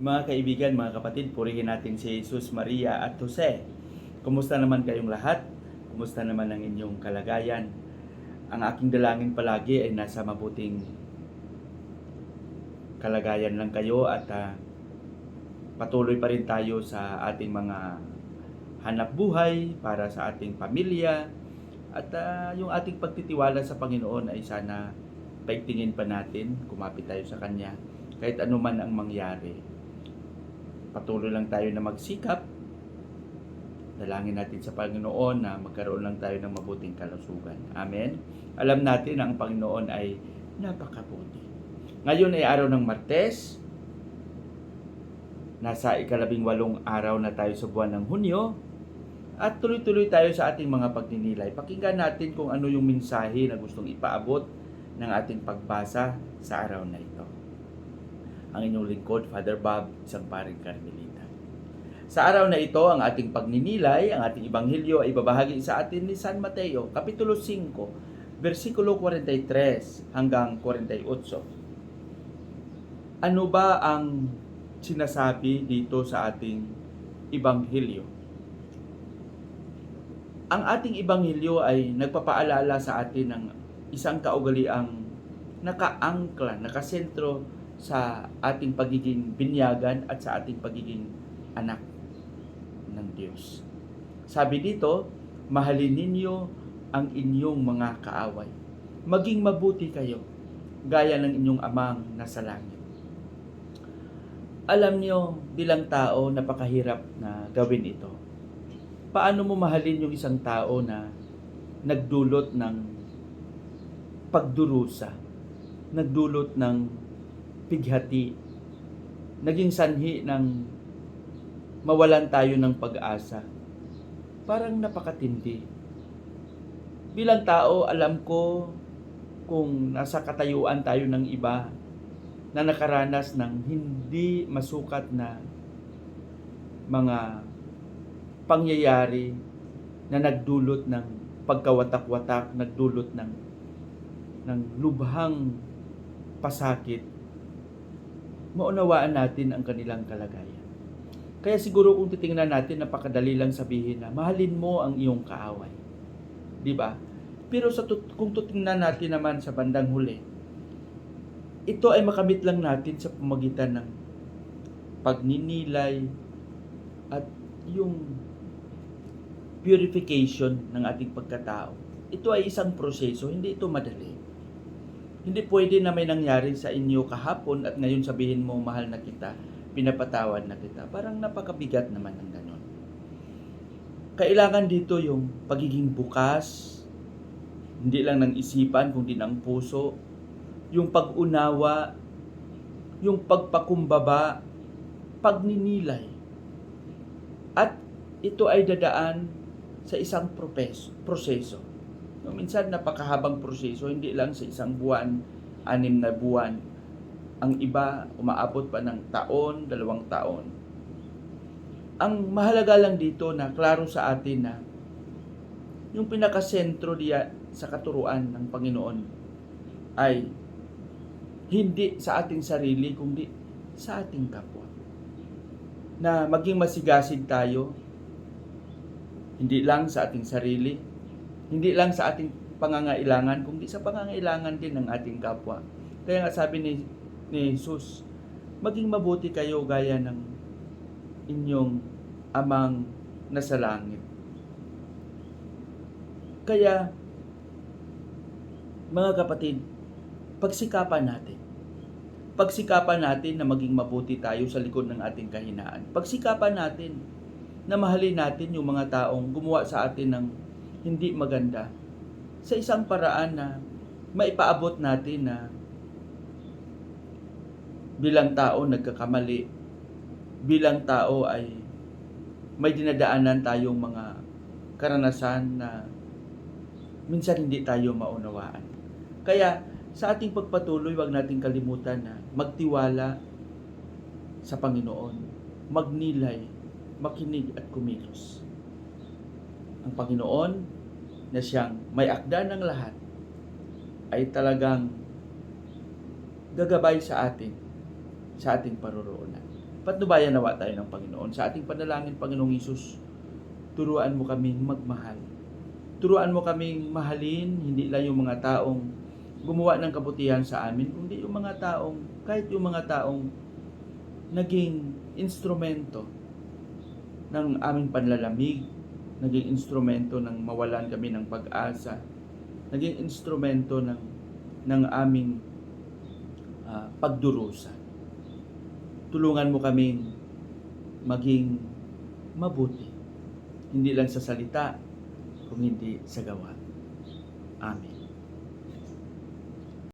Mga kaibigan, mga kapatid, purihin natin si Jesus, Maria at Jose. Kumusta naman kayong lahat? Kumusta naman ang inyong kalagayan? Ang aking dalangin palagi ay nasa mabuting kalagayan lang kayo at ah, patuloy pa rin tayo sa ating mga hanap buhay para sa ating pamilya at ah, yung ating pagtitiwala sa Panginoon ay sana paigtingin pa natin, kumapit tayo sa Kanya kahit anuman ang mangyari. Patuloy lang tayo na magsikap. Dalangin natin sa Panginoon na magkaroon lang tayo ng mabuting kalusugan. Amen. Alam natin na ang Panginoon ay napakabuti. Ngayon ay araw ng Martes. Nasa ikalabing walong araw na tayo sa buwan ng Hunyo. At tuloy-tuloy tayo sa ating mga pagninilay. Pakinggan natin kung ano yung mensahe na gustong ipaabot ng ating pagbasa sa araw na ito. Ang inyong lingkod, Father Bob, isang paring Carmelita. Sa araw na ito, ang ating pagninilay, ang ating ibanghilyo ay ibabahagi sa atin ni San Mateo, Kapitulo 5, versikulo 43 hanggang 48. Ano ba ang sinasabi dito sa ating ibanghilyo? Ang ating ibanghilyo ay nagpapaalala sa atin ng isang kaugaliang nakaangkla, nakasentro sa ating pagiging binyagan at sa ating pagiging anak ng Diyos. Sabi dito, mahalin ninyo ang inyong mga kaaway. Maging mabuti kayo, gaya ng inyong amang nasa langit. Alam niyo, bilang tao, napakahirap na gawin ito. Paano mo mahalin yung isang tao na nagdulot ng pagdurusa, nagdulot ng pighati, naging sanhi ng mawalan tayo ng pag-asa. Parang napakatindi. Bilang tao, alam ko kung nasa katayuan tayo ng iba na nakaranas ng hindi masukat na mga pangyayari na nagdulot ng pagkawatak-watak, nagdulot ng ng lubhang pasakit maunawaan natin ang kanilang kalagayan. Kaya siguro kung titingnan natin, napakadali lang sabihin na mahalin mo ang iyong kaaway. Di ba? Pero sa tut- kung titingnan natin naman sa bandang huli, ito ay makamit lang natin sa pamagitan ng pagninilay at yung purification ng ating pagkatao. Ito ay isang proseso, hindi ito madali. Hindi pwede na may nangyari sa inyo kahapon at ngayon sabihin mo, mahal na kita, pinapatawad na kita. Parang napakabigat naman ng ganon. Kailangan dito yung pagiging bukas, hindi lang ng isipan, kundi ng puso, yung pag-unawa, yung pagpakumbaba, pagninilay. At ito ay dadaan sa isang propes- proseso. No, minsan napakahabang proseso, hindi lang sa isang buwan, anim na buwan. Ang iba, umaabot pa ng taon, dalawang taon. Ang mahalaga lang dito na klaro sa atin na yung pinakasentro diya sa katuruan ng Panginoon ay hindi sa ating sarili, kundi sa ating kapwa. Na maging masigasig tayo, hindi lang sa ating sarili, hindi lang sa ating pangangailangan, kundi sa pangangailangan din ng ating kapwa. Kaya nga sabi ni, ni Jesus, maging mabuti kayo gaya ng inyong amang nasa langit. Kaya, mga kapatid, pagsikapan natin. Pagsikapan natin na maging mabuti tayo sa likod ng ating kahinaan. Pagsikapan natin na mahalin natin yung mga taong gumawa sa atin ng hindi maganda sa isang paraan na maipaabot natin na bilang tao nagkakamali, bilang tao ay may dinadaanan tayong mga karanasan na minsan hindi tayo maunawaan. Kaya sa ating pagpatuloy, wag nating kalimutan na magtiwala sa Panginoon, magnilay, makinig at kumilos. Ang Panginoon na siyang may akda ng lahat ay talagang gagabay sa atin sa ating paruroonan. Patnubayan nawa tayo ng Panginoon. Sa ating panalangin, Panginoong Isus, turuan mo kaming magmahal. Turuan mo kaming mahalin, hindi lang yung mga taong gumawa ng kabutihan sa amin, kundi yung mga taong, kahit yung mga taong naging instrumento ng aming panlalamig, naging instrumento ng mawalan kami ng pag-asa, naging instrumento ng ng aming ah, pagdurusa. Tulungan mo kaming maging mabuti. Hindi lang sa salita, kung hindi sa gawa. Amen.